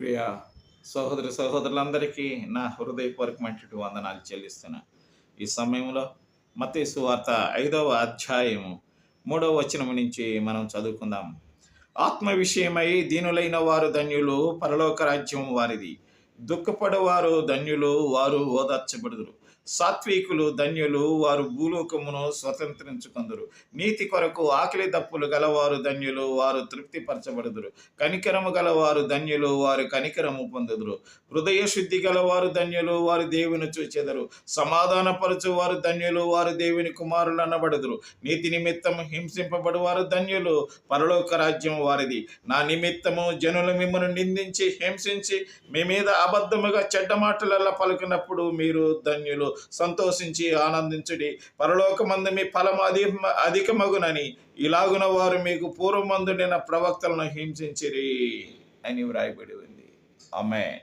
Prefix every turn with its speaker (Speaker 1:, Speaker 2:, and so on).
Speaker 1: ప్రియ సహోదర సహోదరులందరికీ నా హృదయపూర్వకమైనటువంటి వందనాలు చెల్లిస్తున్నా. ఈ సమయంలో మతేసు వార్త ఐదవ అధ్యాయము మూడవ వచనం నుంచి మనం చదువుకుందాం. ఆత్మ విషయమై దీనులైన వారు ధన్యులు పరలోక రాజ్యం వారిది. దుఃఖపడవారు ధన్యులు వారు ఓదార్చబడుదురు. సాత్వికులు ధన్యులు వారు భూలోకమును స్వతంత్రించుకుందరు. నీతి కొరకు ఆకలి దప్పులు గలవారు ధన్యులు వారు తృప్తిపరచబడుదురు. కనికరము గలవారు ధన్యులు వారు కనికరము పొందుదురు. హృదయ శుద్ధి గలవారు ధన్యులు వారు దేవుని చూచెదరు. సమాధానపరచు వారు ధన్యులు వారు దేవుని కుమారులు అనబడుదురు. నీతి నిమిత్తం హింసింపబడు వారు ధన్యులు పరలోక రాజ్యం వారిది. నా నిమిత్తము జనులు మిమ్మల్ని నిందించి హింసించి మీ మీద అబద్ధముగా చెడ్డ మాటలల్లా పలుకున్నప్పుడు మీరు ధన్యులు. సంతోషించి ఆనందించుడి. పరలోకమందు మీ ఫలము అధి అధికమగునని ఇలాగున వారు మీకు పూర్వమందుండిన ప్రవక్తలను హింసించిరి అని వ్రాయబడి ఉంది. ఆమె